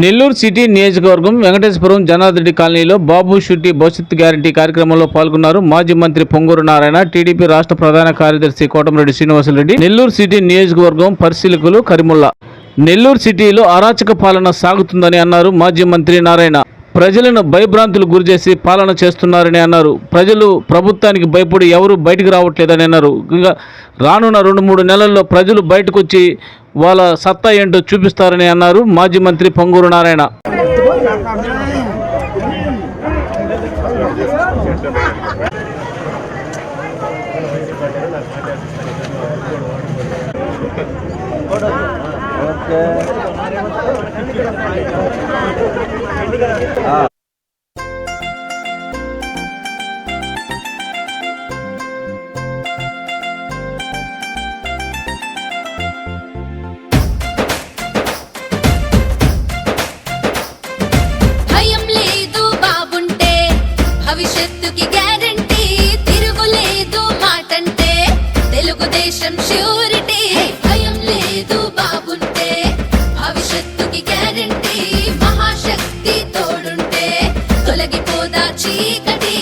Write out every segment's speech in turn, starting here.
Nellore city నియోజకవర్గం వెంకటేశ్వరం జనార్దరెడ్డి కాలనీలో బాబు షుట్టి భవిష్యత్ గ్యారంటీ కార్యక్రమంలో పాల్గొన్నారు. మాజీ మంత్రి పొంగూరు నారాయణ టీడీపీ రాష్ట్ర ప్రధాన కార్యదర్శి కోటమిరెడ్డి శ్రీనివాసరెడ్డి నెల్లూరు సిటీ నియోజకవర్గం పరిశీలకులు కరిముల్లా. నెల్లూరు సిటీలో అరాచక పాలన సాగుతుందని అన్నారు మాజీ మంత్రి నారాయణ. ప్రజలను భయభ్రాంతులు గురిచేసి పాలన చేస్తున్నారని అన్నారు. ప్రజలు ప్రభుత్వానికి భయపడి ఎవరు బయటకు రావట్లేదని అన్నారు. ఇంకా రానున్న రెండు మూడు నెలల్లో ప్రజలు బయటకు వచ్చి వాళ్ళ సత్తా ఏంటో చూపిస్తారని అన్నారు మాజీ మంత్రి పొంగూరు నారాయణ. భయం తెలుగుదేశం ష్యూరిటీ భయం లేదు బాబుంటే. భవిష్యత్తుకి గ్యారంటీ. మహాశక్తి తోడుంటే. తొలగిపోదా చీకటి.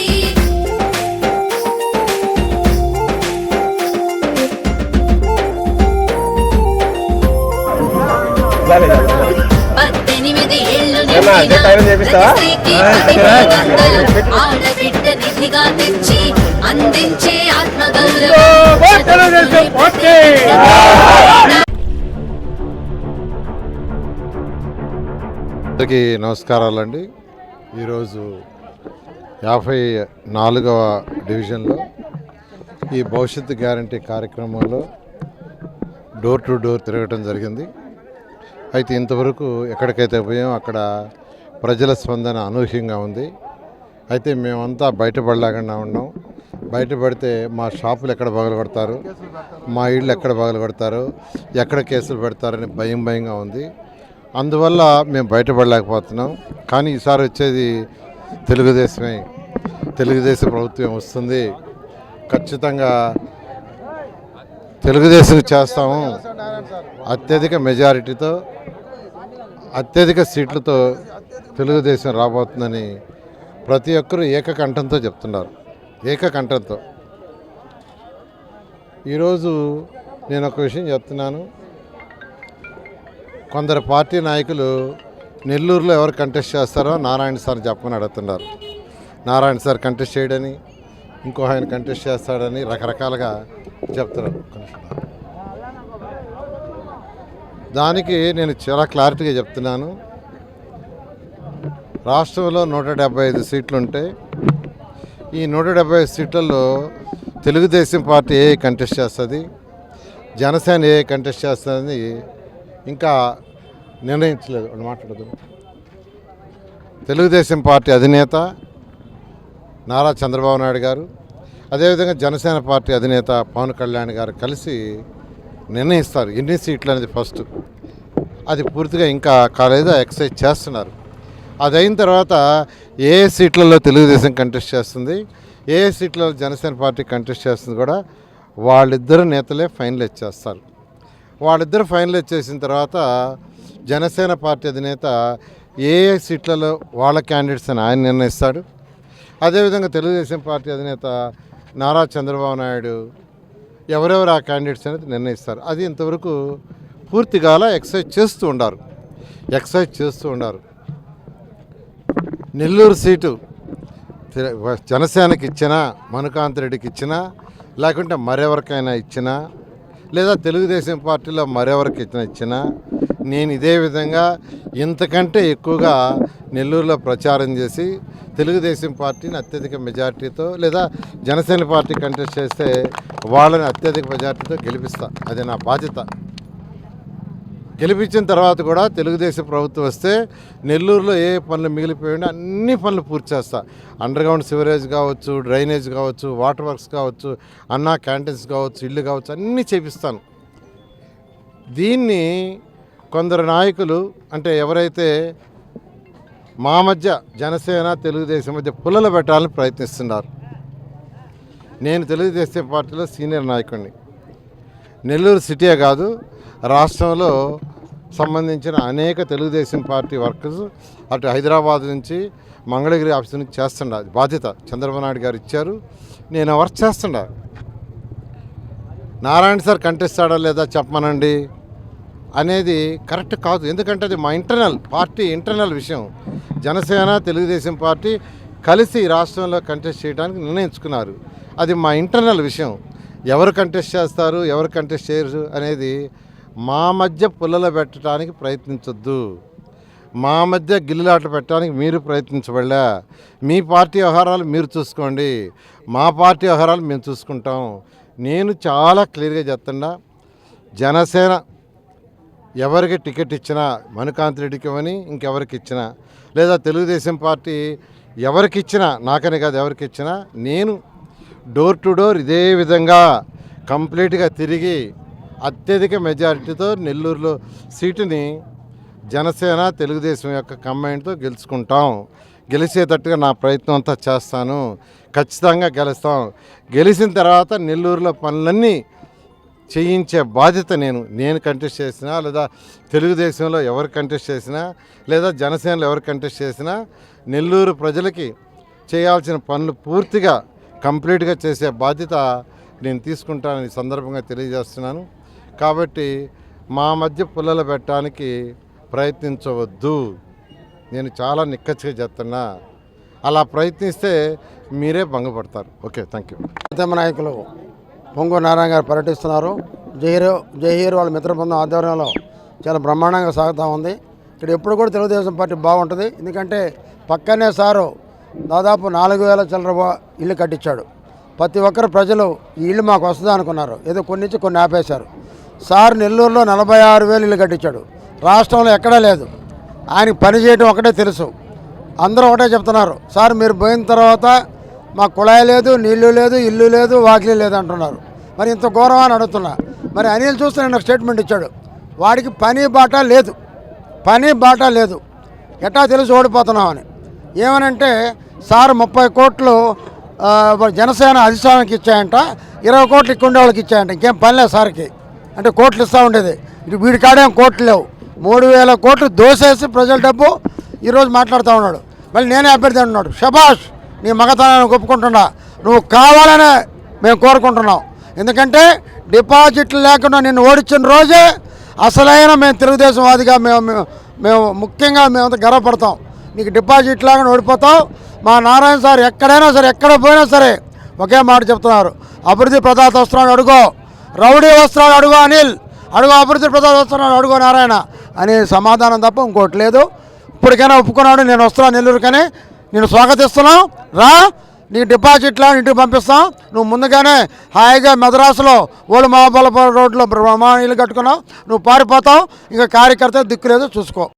పద్దెనిమిది ఏళ్ళు? ఆడబిడ్డ నిధిగా తెచ్చి అందించే అందరికీ నమస్కారాలండి. ఈరోజు యాభై నాలుగవ డివిజన్లో ఈ భవిష్యత్తు గ్యారంటీ కార్యక్రమంలో డోర్ టు డోర్ తిరగటం జరిగింది. అయితే ఇంతవరకు ఎక్కడికైతే పోయాం అక్కడ ప్రజల స్పందన అనూహ్యంగా ఉంది. అయితే మేమంతా బయటపడలేకుండా ఉన్నాం. బయటపడితే మా షాపులు ఎక్కడ పగలగొడతారు? మా ఇళ్ళు ఎక్కడ పగలగొడతారు? ఎక్కడ కేసులు పెడతారని భయం భయంగా ఉంది. అందువల్ల మేము బయటపడలేకపోతున్నాం. కానీ ఈసారి వచ్చేది తెలుగుదేశమే. తెలుగుదేశం ప్రభుత్వం వస్తుంది. ఖచ్చితంగా తెలుగుదేశం చేస్తాము. అత్యధిక మెజారిటీతో అత్యధిక సీట్లతో తెలుగుదేశం రాబోతుందని ప్రతి ఒక్కరూ ఏకకంఠంతో చెప్తున్నారు. ఏకకంఠంతో. ఈరోజు నేను ఒక విషయం చెప్తున్నాను. కొందరు పార్టీ నాయకులు నెల్లూరులో ఎవరు కంటెస్ట్ చేస్తారో నారాయణ సార్ చెప్పమని అడుగుతున్నారు. నారాయణ సార్ కంటెస్ట్ చేయడని ఇంకో ఆయన కంటెస్ట్ చేస్తాడని రకరకాలుగా చెప్తున్నారు. దానికి నేను చాలా క్లారిటీగా చెప్తున్నాను. రాష్ట్రంలో నూట డెబ్బై ఐదు సీట్లు ఉంటాయి ఈ నూట డెబ్బై ఐదు సీట్లలో తెలుగుదేశం పార్టీ ఏ కంటెస్ట్ చేస్తుంది? జనసేన ఏ కంటెస్ట్ చేస్తుంది ఇంకా నిర్ణయించలేదు మాట్లాడదు తెలుగుదేశం పార్టీ అధినేత నారా చంద్రబాబు నాయుడు గారు అదేవిధంగా జనసేన పార్టీ అధినేత పవన్ కళ్యాణ్ గారు కలిసి నిర్ణయిస్తారు ఎన్ని సీట్లు అనేది ఫస్ట్. అది పూర్తిగా ఇంకా కాలేదో? ఎక్సైజ్ చేస్తున్నారు. అది అయిన తర్వాత ఏ సీట్లలో తెలుగుదేశం కంటెస్ట్ చేస్తుంది ఏ సీట్లలో జనసేన పార్టీ కంటెస్ట్ చేస్తుంది కూడా వాళ్ళిద్దరు నేతలే ఫైనల్ ఇచ్చేస్తారు. వాళ్ళిద్దరు ఫైనల్ ఇచ్చేసిన తర్వాత జనసేన పార్టీ అధినేత ఏ ఏ సీట్లలో వాళ్ళ క్యాండిడేట్స్ అని ఆయన నిర్ణయిస్తాడు. అదేవిధంగా తెలుగుదేశం పార్టీ అధినేత నారా చంద్రబాబు నాయుడు ఎవరెవరు ఆ క్యాండిడేట్స్ అనేది నిర్ణయిస్తారు. అది ఇంతవరకు పూర్తిగా ఎక్సైజ్ చేస్తూ ఉండారు. ఎక్సైజ్ చేస్తూ ఉండారు. నెల్లూరు సీటు జనసేనకి ఇచ్చినా మనుకాంత్ రెడ్డికి ఇచ్చినా లేకుంటే మరెవరికైనా ఇచ్చినా లేదా తెలుగుదేశం పార్టీలో మరెవరికి ఇచ్చినా ఇచ్చినా నేను ఇదే విధంగా ఇంతకంటే ఎక్కువగా నెల్లూరులో ప్రచారం చేసి తెలుగుదేశం పార్టీని అత్యధిక మెజార్టీతో లేదా జనసేన పార్టీ కంటెస్ట్ చేస్తే వాళ్ళని అత్యధిక మెజార్టీతో గెలిపిస్తా. అది నా బాధ్యత. గెలిపించిన తర్వాత కూడా తెలుగుదేశం ప్రభుత్వం వస్తే నెల్లూరులో ఏ పనులు మిగిలిపోయినా అన్ని పనులు పూర్తి చేస్తా. అండర్గ్రౌండ్ సివరేజ్ కావచ్చు డ్రైనేజ్ కావచ్చు వాటర్ వర్క్స్ కావచ్చు అన్నా క్యాంటీన్స్ కావచ్చు ఇల్లు కావచ్చు అన్నీ చేపిస్తాను. దీన్ని కొందరు నాయకులు అంటే ఎవరైతే మా మధ్య జనసేన తెలుగుదేశం మధ్య పుల్లలు పెట్టాలని ప్రయత్నిస్తున్నారు. నేను తెలుగుదేశం పార్టీలో సీనియర్ నాయకుడిని. నెల్లూరు సిటీయే కాదు రాష్ట్రంలో సంబంధించిన అనేక తెలుగుదేశం పార్టీ వర్కర్స్ అటు హైదరాబాద్ నుంచి మంగళగిరి ఆఫీస్ నుంచి చేస్తుండ బాధ్యత చంద్రబాబు నాయుడు గారు ఇచ్చారు. నేను వర్క్ చేస్తుండ నారాయణ సార్ కంటెస్తాడా లేదా చెప్పమనండి? అనేది కరెక్ట్ కాదు. ఎందుకంటే అది మా ఇంటర్నల్ పార్టీ ఇంటర్నల్ విషయం. జనసేన తెలుగుదేశం పార్టీ కలిసి రాష్ట్రంలో కంటెస్ట్ చేయడానికి నిర్ణయించుకున్నారు. అది మా ఇంటర్నల్ విషయం. ఎవరు కంటెస్ట్ చేస్తారు ఎవరు కంటెస్ట్ చేయరు అనేది మా మధ్య పుల్లలు పెట్టడానికి ప్రయత్నించొద్దు. మా మధ్య గిల్లులాటలు పెట్టడానికి మీరు ప్రయత్నించబడలే. మీ పార్టీ వ్యవహారాలు మీరు చూసుకోండి. మా పార్టీ వ్యవహారాలు మేము చూసుకుంటాం. నేను చాలా క్లియర్గా చెప్తున్నా జనసేన ఎవరికి టికెట్ ఇచ్చినా మనుకాంత్ రెడ్డికి ఇవ్వని ఇంకెవరికి ఇచ్చినా లేదా తెలుగుదేశం పార్టీ ఎవరికి ఇచ్చినా నాకని కాదు ఎవరికి ఇచ్చినా నేను డోర్ టు డోర్ ఇదే విధంగా కంప్లీట్గా తిరిగి అత్యధిక మెజారిటీతో నెల్లూరులో సీటుని జనసేన తెలుగుదేశం యొక్క కంబైన్తో గెలుచుకుంటాం. గెలిచేటట్టుగా నా ప్రయత్నం అంతా చేస్తాను. ఖచ్చితంగా గెలుస్తాం. గెలిచిన తర్వాత నెల్లూరులో పనులన్నీ చేయించే బాధ్యత నేను. నేను కంటెస్ట్ చేసినా లేదా తెలుగుదేశంలో ఎవరు కంటెస్ట్ చేసినా లేదా జనసేనలో ఎవరు కంటెస్ట్ చేసినా నెల్లూరు ప్రజలకి చేయాల్సిన పనులు పూర్తిగా కంప్లీట్గా చేసే బాధ్యత నేను తీసుకుంటానని సందర్భంగా తెలియజేస్తున్నాను. కాబట్టి మా మధ్య పుల్లలు పెట్టడానికి ప్రయత్నించవద్దు. నేను చాలా నిక్కచ్చిగా చెప్తున్నా అలా ప్రయత్నిస్తే మీరే భంగపడతారు. ఓకే థ్యాంక్ యూ ఉద్యమ నాయకులు పొంగు నారాయణ గారు పర్యటిస్తున్నారు జయహీరో జయహీరో వాళ్ళ మిత్ర బృందం ఆధ్వర్యంలో చాలా బ్రహ్మాండంగా సాగుతూ ఉంది. ఇక్కడ ఎప్పుడు కూడా తెలుగుదేశం పార్టీ బాగుంటుంది. ఎందుకంటే పక్కనే సారు దాదాపు నాలుగు వేల చిల్లర ఇల్లు కట్టించాడు. ప్రతి ఒక్కరు ప్రజలు ఈ ఇల్లు మాకు వస్తుందా అనుకున్నారు. ఏదో కొన్ని నుంచి కొన్ని ఆపేశారు. సార్ నెల్లూరులో నలభై ఆరు వేలు ఇల్లు కట్టించాడు. రాష్ట్రంలో ఎక్కడా లేదు. ఆయనకి పని చేయడం ఒకటే తెలుసు. అందరూ ఒకటే చెప్తున్నారు. సార్ మీరు పోయిన తర్వాత మాకు కుళాయి లేదు నీళ్ళు లేదు ఇల్లు లేదు వాకిలి లేదు అంటున్నారు. మరి ఇంత ఘోరం అని అడుగుతున్నా. మరి అనిల్ చూస్తే నేను ఒక స్టేట్మెంట్ ఇచ్చాడు. వాడికి పని బాట లేదు. పని బాట లేదు. ఎట్టా తెలిసి ఓడిపోతున్నామని ఏమనంటే సార్ ముప్పై కోట్లు జనసేన అధిష్టానానికి ఇచ్చాయంట ఇరవై కోట్లు ఇక్కడ వాళ్ళకి ఇచ్చాయంట. ఇంకేం పని లేదు సార్కి. అంటే కోట్లు ఇస్తూ ఉండేది. ఇటు వీడి కాడేం కోట్లు లేవు. మూడు వేల కోట్లు దోసేసి ప్రజల డబ్బు ఈరోజు మాట్లాడుతూ ఉన్నాడు. మళ్ళీ నేనే అభ్యర్థి అంటున్నాడు షబాష్ నీ మగతనాన్ని ఒప్పుకుంటున్నా. నువ్వు కావాలనే మేము కోరుకుంటున్నాం. ఎందుకంటే డిపాజిట్లు లేకుండా నిన్ను ఓడించిన రోజే అసలైన మేము తెలుగుదేశం వాదిగా మేము మేము- మేము ముఖ్యంగా మేమంతా గర్వపడతాం. నీకు డిపాజిట్ లాగా ఓడిపోతావు. మా నారాయణ సార్ ఎక్కడైనా సరే ఎక్కడ పోయినా సరే ఒకే మాట చెప్తున్నారు. అభివృద్ధి ప్రదాత వస్త్రాలు అడుగో. రౌడీ వస్త్రాలు అడుగో అనిల్. అడుగు అభివృద్ధి ప్రదాత వస్త్రాలు అడుగో నారాయణ. అనే సమాధానం తప్ప ఇంకోటి లేదు. ఇప్పటికైనా ఒప్పుకున్నాడు నేను వస్తున్నా నెల్లూరుకని. నేను స్వాగతిస్తున్నావు రా నీ డిపాజిట్లో ఇంటికి పంపిస్తాం. నువ్వు ముందుగానే హాయిగా మద్రాసులో ఓల్డ్ మహాబలపురం రోడ్లో బ్రహ్మాణీలు కట్టుకున్నావు. నువ్వు పారిపోతావు. ఇంకా కార్యకర్త దిక్కు లేదు చూసుకో.